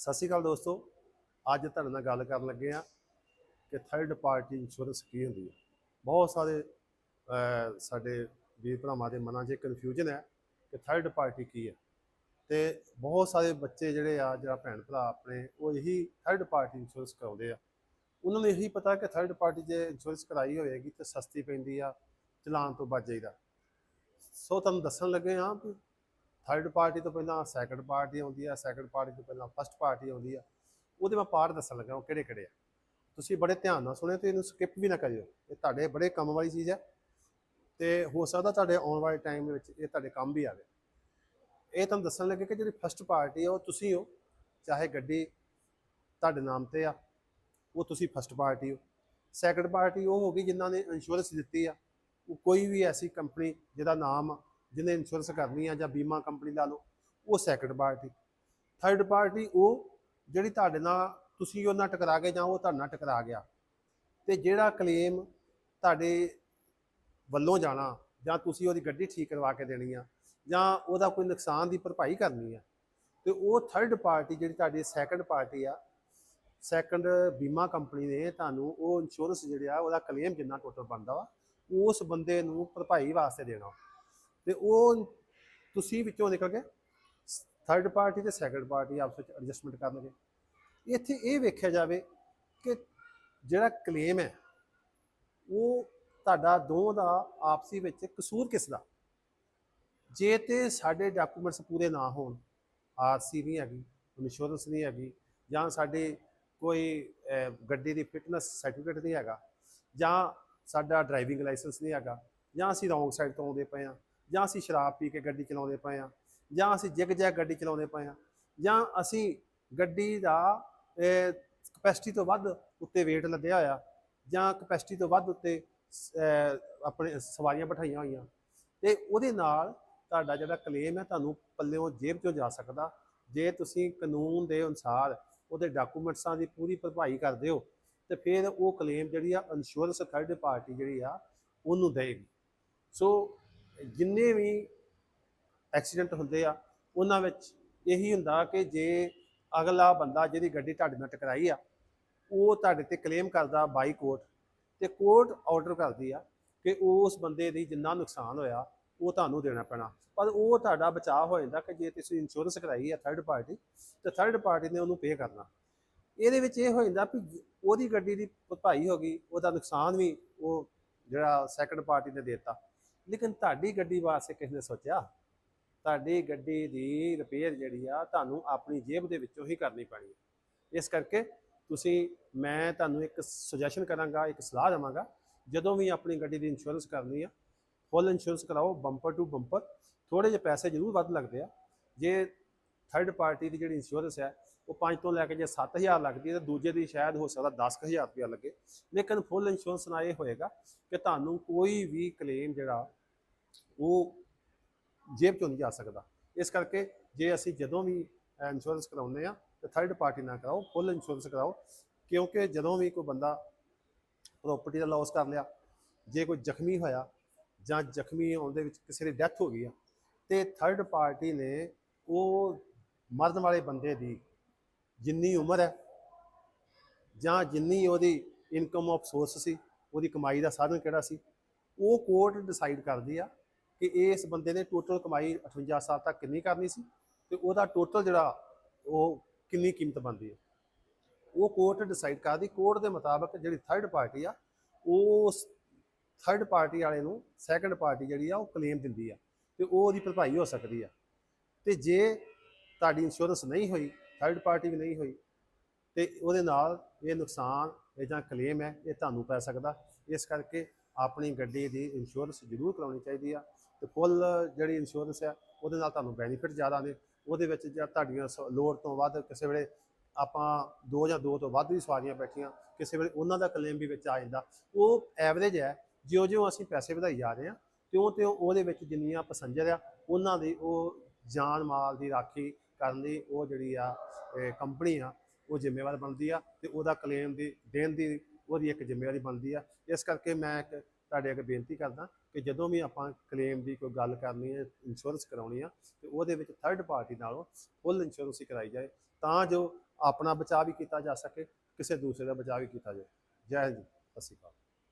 ਸਤਿ ਸ਼੍ਰੀ ਅਕਾਲ ਦੋਸਤੋ, ਅੱਜ ਤੁਹਾਡੇ ਨਾਲ ਗੱਲ ਕਰਨ ਲੱਗੇ ਆ ਕਿ ਥਰਡ ਪਾਰਟੀ ਇੰਸ਼ੋਰੈਂਸ ਕੀ ਹੁੰਦੀ ਹੈ। ਬਹੁਤ ਸਾਰੇ ਸਾਡੇ ਵੀਰ ਭਰਾਵਾਂ ਦੇ ਮਨਾਂ 'ਚ ਕਨਫਿਊਜ਼ਨ ਹੈ ਕਿ ਥਰਡ ਪਾਰਟੀ ਕੀ ਹੈ। ਤੇ ਬਹੁਤ ਸਾਰੇ ਬੱਚੇ ਜਿਹੜੇ ਆ ਜਿਹੜਾ ਭੈਣ ਭਰਾ ਆਪਣੇ, ਉਹ ਇਹੀ ਥਰਡ ਪਾਰਟੀ ਇੰਸ਼ੋਰੈਂਸ ਕਰਾਉਂਦੇ ਆ। ਉਹਨਾਂ ਨੂੰ ਇਹੀ ਪਤਾ ਕਿ ਥਰਡ ਪਾਰਟੀ ਜੇ ਇੰਸ਼ੋਰੈਂਸ ਕਰਾਈ ਹੋਏਗੀ ਤੇ ਸਸਤੀ ਪੈਂਦੀ ਆ ਚਲਾਨ ਤੋਂ ਬਚ ਜਾਈਦਾ। ਸੋ ਤੁਹਾਨੂੰ ਦੱਸਣ ਲੱਗੇ ਆ ਕਿ ਥਰਡ ਪਾਰਟੀ ਤੋਂ ਪਹਿਲਾਂ ਸੈਕੰਡ ਪਾਰਟੀ ਆਉਂਦੀ ਆ ਸੈਕੰਡ ਪਾਰਟੀ ਤੋਂ ਪਹਿਲਾਂ ਫਸਟ ਪਾਰਟੀ ਆਉਂਦੀ ਆ ਉਹਦੇ ਮੈਂ ਪਾਰਟ ਦੱਸਣ ਲੱਗਾ ਉਹ ਕਿਹੜੇ ਕਿਹੜੇ ਆ। ਤੁਸੀਂ ਬੜੇ ਧਿਆਨ ਨਾਲ ਸੁਣਿਓ ਤੇ ਇਹਨੂੰ ਸਕਿਪ ਵੀ ਨਾ ਕਰਿਓ। ਇਹ ਤੁਹਾਡੇ ਬੜੇ ਕੰਮ ਵਾਲੀ ਚੀਜ਼ ਹੈ ਤੇ ਹੋ ਸਕਦਾ ਤੁਹਾਡੇ ਆਉਣ ਵਾਲੇ ਟਾਈਮ ਦੇ ਵਿੱਚ ਇਹ ਤੁਹਾਡੇ ਕੰਮ ਵੀ ਆਵੇ। ਇਹ ਤੁਹਾਨੂੰ ਦੱਸਣ ਲੱਗੇ ਕਿ ਜਿਹੜੀ ਫਸਟ ਪਾਰਟੀ ਆ ਉਹ ਤੁਸੀਂ ਹੋ ਚਾਹੇ ਗੱਡੀ ਤੁਹਾਡੇ ਨਾਮ ਤੇ ਆ ਉਹ ਤੁਸੀਂ ਫਸਟ ਪਾਰਟੀ ਹੋ। ਸੈਕੰਡ ਪਾਰਟੀ ਉਹ ਹੋ ਗਈ ਜਿਨ੍ਹਾਂ ਨੇ ਇੰਸ਼ੋਰੈਂਸ ਦਿੱਤੀ ਆ ਉਹ ਕੋਈ ਵੀ ਐਸੀ ਕੰਪਨੀ ਜਿਹਦਾ ਨਾਮ ਆ, ਜਿਹਨੇ ਇੰਸ਼ੋਰੈਂਸ ਕਰਨੀ ਆ ਜਾਂ ਬੀਮਾ ਕੰਪਨੀ ਲਾ ਲਓ, ਉਹ ਸੈਕੰਡ ਪਾਰਟੀ ਥਰਡ ਪਾਰਟੀ ਉਹ ਜਿਹੜੀ ਤੁਹਾਡੇ ਨਾਲ ਤੁਸੀਂ ਉਹਨਾਂ ਨਾਲ ਟਕਰਾ ਗਏ ਜਾਂ ਉਹ ਤੁਹਾਡੇ ਨਾਲ ਟਕਰਾ ਗਿਆ। ਤੇ ਜਿਹੜਾ ਕਲੇਮ ਤੁਹਾਡੇ ਵੱਲੋਂ ਜਾਣਾ, ਜਾਂ ਤੁਸੀਂ ਉਹਦੀ ਗੱਡੀ ਠੀਕ ਕਰਵਾ ਕੇ ਦੇਣੀ ਆ, ਜਾਂ ਉਹਦਾ ਕੋਈ ਨੁਕਸਾਨ ਦੀ ਭਰਪਾਈ ਕਰਨੀ ਆ, ਤੇ ਉਹ ਥਰਡ ਪਾਰਟੀ ਜਿਹੜੀ ਤੁਹਾਡੀ ਸੈਕੰਡ ਪਾਰਟੀ ਆ ਸੈਕੰਡ ਬੀਮਾ ਕੰਪਨੀ ਨੇ ਤੁਹਾਨੂੰ ਉਹ ਇੰਸ਼ੋਰੈਂਸ ਜਿਹੜਾ ਉਹਦਾ ਕਲੇਮ ਜਿੰਨਾ ਟੋਟਲ ਬਣਦਾ ਵਾ, ਉਸ ਬੰਦੇ ਨੂੰ ਭਰਪਾਈ ਵਾਸਤੇ ਦੇਣਾ। ਤੇ ਉਹ ਤੁਸੀਂ ਵਿੱਚੋਂ ਨਿਕਲ ਕੇ ਥਰਡ ਪਾਰਟੀ ਤੇ ਸੈਕੰਡ ਪਾਰਟੀ ਆਪਸ ਵਿੱਚ ਐਡਜਸਟਮੈਂਟ ਕਰਨਗੇ। ਇੱਥੇ ਇਹ ਵੇਖਿਆ ਜਾਵੇ ਕਿ ਜਿਹੜਾ ਕਲੇਮ ਹੈ, ਉਹ ਤੁਹਾਡਾ ਦੋਵਾਂ ਦਾ ਆਪਸੀ ਵਿੱਚ ਕਸੂਰ ਕਿਸ ਦਾ? ਜੇ ਤੇ ਸਾਡੇ ਡਾਕੂਮੈਂਟਸ ਪੂਰੇ ਨਾ ਹੋਣ, ਆਰਸੀ ਨਹੀਂ ਹੈਗੀ ਇੰਸ਼ੋਰੈਂਸ ਨਹੀਂ ਹੈਗੀ, ਜਾਂ ਸਾਡੇ ਕੋਈ ਗੱਡੀ ਦੀ ਫਿਟਨੈਸ ਸਰਟੀਫਿਕੇਟ ਨਹੀਂ ਹੈਗਾ, ਜਾਂ ਸਾਡਾ ਡਰਾਈਵਿੰਗ ਲਾਇਸੈਂਸ ਨਹੀਂ ਹੈਗਾ, ਜਾਂ ਅਸੀਂ ਰੋਂਗ ਸਾਈਡ ਤੋਂ ਆਉਂਦੇ ਪਏ ਆ ਜਾਂ ਅਸੀਂ ਸ਼ਰਾਬ ਪੀ ਕੇ ਗੱਡੀ ਚਲਾਉਂਦੇ ਪਏ ਆ ਜਾਂ ਅਸੀਂ ਜਿਗ ਜੈਗ ਗੱਡੀ ਚਲਾਉਂਦੇ ਪਏ ਆ ਜਾਂ ਅਸੀਂ ਗੱਡੀ ਦਾ ਕਪੈਸਿਟੀ ਤੋਂ ਵੱਧ ਉੱਤੇ weight ਲੱਦਿਆ ਹੋਇਆ ਜਾਂ ਕਪੈਸਿਟੀ ਤੋਂ ਵੱਧ ਉੱਤੇ ਅਹ, ਆਪਣੇ ਸਵਾਰੀਆਂ ਬਿਠਾਈਆਂ ਹੋਈਆਂ ਤੇ ਉਹਦੇ ਨਾਲ ਤੁਹਾਡਾ ਜਿਹੜਾ ਕਲੇਮ ਹੈ ਤੁਹਾਨੂੰ ਪੱਲਿਓਂ ਜੇਬ ਚੋਂ ਜਾ ਸਕਦਾ। ਜੇ ਤੁਸੀਂ ਕਾਨੂੰਨ ਦੇ ਅਨੁਸਾਰ ਉਹਦੇ ਡਾਕੂਮੈਂਟਸਾਂ ਦੀ ਪੂਰੀ ਭਰਪਾਈ ਕਰਦੇ ਹੋ ਤੇ ਫਿਰ ਉਹ ਕਲੇਮ ਜਿਹੜੀ ਆ ਇੰਸ਼ੋਰੈਂਸ ਥਰਡ ਪਾਰਟੀ ਜਿਹੜੀ ਆ ਉਹਨੂੰ ਦੇਗੀ ਸੋ ਜਿੰਨੇ ਵੀ ਐਕਸੀਡੈਂਟ ਹੁੰਦੇ ਆ, ਉਹਨਾਂ ਵਿੱਚ ਇਹੀ ਹੁੰਦਾ ਕਿ ਜੇ ਅਗਲਾ ਬੰਦਾ ਜਿਹਦੀ ਗੱਡੀ ਤੁਹਾਡੇ ਨਾਲ ਟਕਰਾਈ ਆ, ਉਹ ਤੁਹਾਡੇ ਤੇ ਕਲੇਮ ਕਰਦਾ ਬਾਈ ਕੋਰਟ ਤੇ ਕੋਰਟ ਆਰਡਰ ਕਰਦੀ ਆ ਕਿ ਉਸ ਬੰਦੇ ਦੀ ਜਿੰਨਾ ਨੁਕਸਾਨ ਹੋਇਆ, ਉਹ ਤੁਹਾਨੂੰ ਦੇਣਾ ਪੈਣਾ। ਪਰ ਉਹ ਤੁਹਾਡਾ ਬਚਾਅ ਹੋ ਜਾਂਦਾ ਕਿ ਜੇ ਤੁਸੀਂ ਇੰਸ਼ੋਰੈਂਸ ਕਰਾਈ ਹੈ ਥਰਡ ਪਾਰਟੀ ਤੇ ਥਰਡ ਪਾਰਟੀ ਨੇ ਉਹਨੂੰ ਪੇ ਕਰਨਾ। ਇਹਦੇ ਵਿੱਚ ਇਹ ਹੋ ਜਾਂਦਾ ਵੀ ਉਹਦੀ ਗੱਡੀ ਦੀ ਭਰਪਾਈ ਹੋ ਗਈ, ਉਹਦਾ ਨੁਕਸਾਨ ਵੀ ਉਹ ਜਿਹੜਾ ਸੈਕੰਡ ਪਾਰਟੀ ਨੇ ਦਿੱਤਾ। ਲੇਕਿਨ ਤੁਹਾਡੀ ਗੱਡੀ ਵਾਸਤੇ ਕਿਸ ਨੇ ਸੋਚਿਆ? ਤੁਹਾਡੀ ਗੱਡੀ ਦੀ ਰਿਪੇਅਰ ਜਿਹੜੀ ਆ, ਤੁਹਾਨੂੰ ਆਪਣੀ ਜੇਬ ਦੇ ਵਿੱਚੋਂ ਹੀ ਕਰਨੀ ਪੈਣੀ ਹੈ। ਇਸ ਕਰਕੇ ਤੁਸੀਂ, ਮੈਂ ਤੁਹਾਨੂੰ ਇੱਕ ਸੁਜੈਸ਼ਨ ਕਰਾਂਗਾ, ਇੱਕ ਸਲਾਹ ਦੇਵਾਂਗਾ। ਜਦੋਂ ਵੀ ਆਪਣੀ ਗੱਡੀ ਦੀ ਇੰਸ਼ੋਰੈਂਸ ਕਰਨੀ ਆ ਫੁੱਲ ਇੰਸ਼ੋਰੈਂਸ ਕਰਾਓ ਬੰਪਰ ਟੂ ਬੰਪਰ ਥੋੜੇ ਜਿਹੇ ਪੈਸੇ ਜ਼ਰੂਰ ਵੱਧ ਲੱਗਦੇ ਆ। ਜੇ ਥਰਡ ਪਾਰਟੀ ਦੀ ਜਿਹੜੀ ਇੰਸ਼ੋਰੈਂਸ ਹੈ ਉਹ 5 ਤੋਂ ਲੈ ਕੇ ਜੇ 7000 ਲੱਗਦੀ ਹੈ ਤਾਂ ਦੂਜੇ ਦੀ ਸ਼ਾਇਦ ਹੋ ਸਕਦਾ 10000 ਰੁਪਇਆ ਲੱਗੇ। ਲੇਕਿਨ ਫੁੱਲ ਇੰਸ਼ੋਰੈਂਸ ਨਾਲ ਇਹ ਹੋਏਗਾ ਕਿ ਤੁਹਾਨੂੰ ਕੋਈ ਵੀ ਕਲੇਮ ਜਿਹੜਾ ਉਹ ਜੇਬ ਚੋਂ ਨਹੀਂ ਜਾ ਸਕਦਾ। ਇਸ ਕਰਕੇ ਜੇ ਅਸੀਂ ਜਦੋਂ ਵੀ ਇੰਸ਼ੋਰੈਂਸ ਕਰਾਉਂਦੇ ਆ ਤੇ ਥਰਡ ਪਾਰਟੀ ਨਾ ਕਰਾਓ ਫੁੱਲ ਇੰਸ਼ੋਰੈਂਸ ਕਰਾਓ, ਕਿਉਂਕਿ ਜਦੋਂ ਵੀ ਕੋਈ ਬੰਦਾ ਪ੍ਰਾਪਰਟੀ ਦਾ ਲਾਸ ਕਰ ਲਿਆ, ਜੇ ਕੋਈ ਜ਼ਖਮੀ ਹੋਇਆ ਜਾਂ ਜ਼ਖਮੀ ਹੋਣ ਦੇ ਵਿੱਚ ਕਿਸੇ ਦੀ ਡੈਥ ਹੋ ਗਈ ਆ, ਤੇ ਥਰਡ ਪਾਰਟੀ ਨੇ ਉਹ ਮਰਨ ਵਾਲੇ ਬੰਦੇ ਦੀ ਜਿੰਨੀ ਉਮਰ ਹੈ ਜਾਂ ਜਿੰਨੀ ਉਹਦੀ ਇਨਕਮ ਆਫ ਸੋਰਸ ਸੀ, ਉਹਦੀ ਕਮਾਈ ਦਾ ਸਾਧਨ ਕਿਹੜਾ ਸੀ, ਉਹ ਕੋਰਟ ਡਿਸਾਈਡ ਕਰਦੀ ਆ ਕਿ ਇਸ ਬੰਦੇ ਨੇ ਟੋਟਲ ਕਮਾਈ 58 ਸਾਲ ਤੱਕ ਕਿੰਨੀ ਕਰਨੀ ਸੀ ਤੇ ਉਹਦਾ ਟੋਟਲ ਜਿਹੜਾ ਉਹ ਕਿੰਨੀ ਕੀਮਤ ਬਣਦੀ ਹੈ। ਉਹ ਕੋਰਟ ਡਿਸਾਈਡ ਕਰਦੀ ਕੋਰਟ ਦੇ ਮੁਤਾਬਕ ਜਿਹੜੀ ਥਰਡ ਪਾਰਟੀ ਆ, ਉਸ ਥਰਡ ਪਾਰਟੀ ਵਾਲੇ ਨੂੰ ਸੈਕੰਡ ਪਾਰਟੀ ਜਿਹੜੀ ਆ ਉਹ ਕਲੇਮ ਦਿੰਦੀ ਆ ਤੇ ਉਹ ਉਹਦੀ ਭਰਪਾਈ ਹੋ ਸਕਦੀ ਆ। ਤੇ ਜੇ ਤੁਹਾਡੀ ਇੰਸ਼ੋਰੈਂਸ ਨਹੀਂ ਹੋਈ ਥਰਡ ਪਾਰਟੀ ਵੀ ਨਹੀਂ ਹੋਈ, ਤੇ ਉਹਦੇ ਨਾਲ ਇਹ ਨੁਕਸਾਨ ਇਹ ਜਾਂ ਕਲੇਮ ਹੈ, ਇਹ ਤੁਹਾਨੂੰ ਪੈ ਸਕਦਾ। ਇਸ ਕਰਕੇ ਆਪਣੀ ਗੱਡੀ ਦੀ ਇੰਸ਼ੋਰੈਂਸ ਜ਼ਰੂਰ ਕਰਾਉਣੀ ਚਾਹੀਦੀ ਆ। ਤੇ ਫੁੱਲ ਜਿਹੜੀ ਇੰਸ਼ੋਰੈਂਸ ਆ, ਉਹਦੇ ਨਾਲ ਤੁਹਾਨੂੰ ਬੈਨੀਫਿਟ ਜ਼ਿਆਦਾ ਨੇ। ਉਹਦੇ ਵਿੱਚ ਜੇ ਤੁਹਾਡੀਆਂ ਸ- ਲੋੜ ਤੋਂ ਵੱਧ ਕਿਸੇ ਵੇਲੇ ਆਪਾਂ ਦੋ ਜਾਂ ਦੋ ਤੋਂ ਵੱਧ ਵੀ ਸਵਾਰੀਆਂ ਬੈਠੀਆਂ, ਕਿਸੇ ਵੇਲੇ ਉਹਨਾਂ ਦਾ ਕਲੇਮ ਵੀ ਵਿੱਚ ਆ ਜਾਂਦਾ। ਉਹ ਐਵਰੇਜ ਹੈ, ਜਿਉਂ ਜਿਉਂ ਅਸੀਂ ਪੈਸੇ ਵਧਾਈ ਜਾ ਰਹੇ ਹਾਂ, ਤਿਉਂ ਤਿਉਂ ਉਹਦੇ ਵਿੱਚ ਜਿੰਨੀਆਂ ਪੈਸੰਜਰ ਆ, ਉਹਨਾਂ ਦੀ ਉਹ ਜਾਨ ਮਾਲ ਦੀ ਰਾਖੀ ਕਰਨ ਦੀ ਉਹ ਜਿਹੜੀ ਆ ਕੰਪਨੀ ਆ, ਉਹ ਜ਼ਿੰਮੇਵਾਰ ਬਣਦੀ ਆ ਤੇ ਉਹਦਾ ਕਲੇਮ ਦੀ ਦੇਣ ਦੀ ਉਹਦੀ ਇੱਕ ਜ਼ਿੰਮੇਵਾਰੀ ਬਣਦੀ ਆ। ਇਸ ਕਰਕੇ ਮੈਂ ਇੱਕ ਤੁਹਾਡੇ ਅੱਗੇ ਬੇਨਤੀ ਕਰਦਾ ਕਿ ਜਦੋਂ ਵੀ ਆਪਾਂ ਕਲੇਮ ਦੀ ਕੋਈ ਗੱਲ ਕਰਨੀ ਹੈ ਇੰਸ਼ੋਰੈਂਸ ਕਰਾਉਣੀ ਆ, ਤੇ ਉਹਦੇ ਵਿੱਚ ਥਰਡ ਪਾਰਟੀ ਨਾਲੋਂ ਫੁੱਲ ਇੰਸ਼ੋਰੈਂਸ ਹੀ ਕਰਾਈ ਜਾਏ, ਤਾਂ ਜੋ ਆਪਣਾ ਬਚਾਅ ਵੀ ਕੀਤਾ ਜਾ ਸਕੇ, ਕਿਸੇ ਦੂਸਰੇ ਦਾ ਬਚਾਅ ਵੀ ਕੀਤਾ ਜਾਏ। ਜੈ ਜੀ ਸਤਿ ਸ਼੍ਰੀ ਅਕਾਲ।